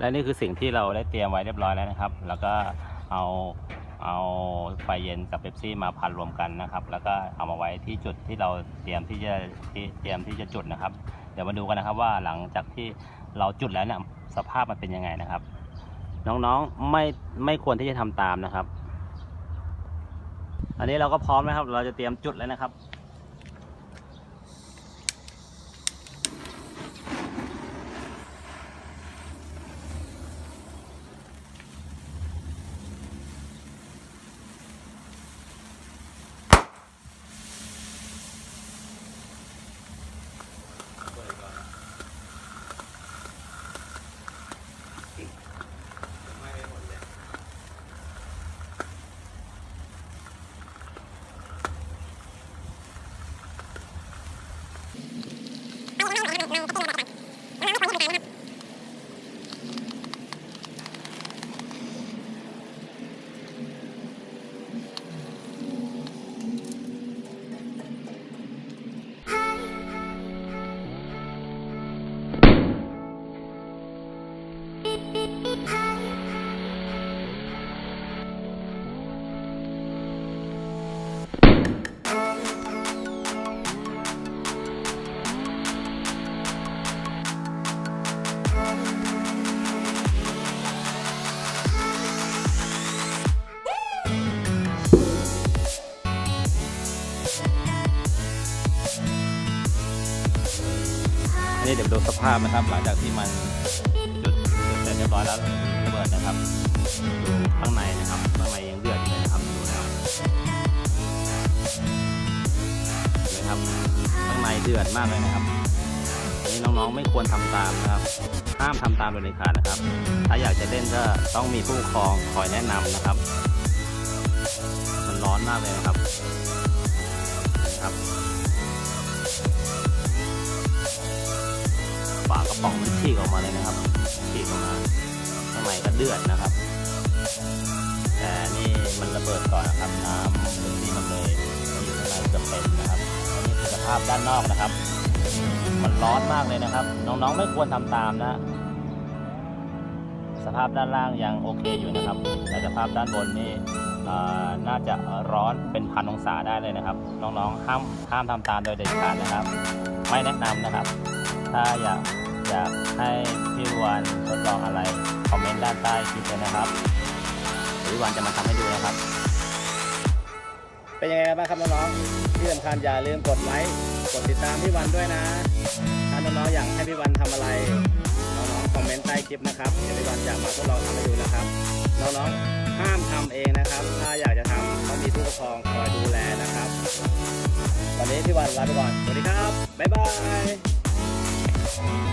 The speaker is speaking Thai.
และนี่คือสิ่งที่เราได้เตรียมไว้เรียบร้อยแล้วนะครับ แล้วก็เอาเอาไฟเย็นกับเป๊ปซี่มาพันรวมกันนะครับ แล้วก็เอามาไว้ที่จุดที่เราเตรียมที่จะที่เตรียมที่จะจุดนะครับ เดี๋ยวมาดูกันนะครับว่าหลังจากที่เราจุดแล้วเนี่ยสภาพมันเป็นยังไงนะครับ น้องๆไม่ไม่ควรที่จะทำตามนะครับ อันนี้เราก็พร้อมนะครับ เราจะเตรียมจุดแล้วนะครับ นี้เดี๋ยวดูสภาพนะครับ หลังจากที่มันจุดจุดเสร็จเรียบร้อยแล้วระเบิดนะครับดูข้างในนะครับข้างในยังเดือดอยู่เลยนะครับดูนะครับนไหมครับข้างในเดือดมากเลยนะครับนี้น้องๆไม่ควรทำตามนะครับ ห้ามทำตามโดยเด็ดขาดนะครับ ถ้าอยากจะเล่นก็ต้องมีผู้ปกครองคอยแนะนำนะครับ มันร้อนมากเลยนะครับ ป๋องมันฉีกออกมาเลยนะครับฉีกออกมาข้างในก็เดือดนะครับแต่นี่มันระเบิดก่อนนะครับน้ำเป็นที่มันเลยมันอยู่ข้างในเต็มนะครับนนี้คือสภาพด้านนอกนะครับ มันร้อนมากเลยนะครับ น้องๆไม่ควรทำตามนะ สภาพด้านล่างยังโอเคอยู่นะครับ แต่สภาพด้านบนนี่น่าจะร้อนเป็นพันองศาได้เลยนะครับ น้องๆห้ามห้ามทำตามโดยเด็ดขาดนะครับ ไม่แนะนำนะครับ ถ้าอยาก อยากให้พี่วันทดลองอะไรคอมเมนต์ด้านใต้คลิปเลยนะครับหรือพี่วันจะมาทำให้ดูนะครับ เป็นยังไงบ้างครับน้องๆที่สำคัญอย่าลืมกดไลค์กดติดตามพี่วันด้วยนะถ้าน้องๆอยากให้พี่วันทำอะไรน้องๆคอมเมนต์ใต้คลิปนะครับเดี๋ยวพี่วันจะมาทดลองทำให้ดูนะครับน้องๆห้ามทำเองนะครับ ถ้าอยากจะทำต้องมีผู้ปกครองคอยดูแลนะครับวันนี้พี่วันลาไปก่อนสวัสดีครับบ๊ายบาย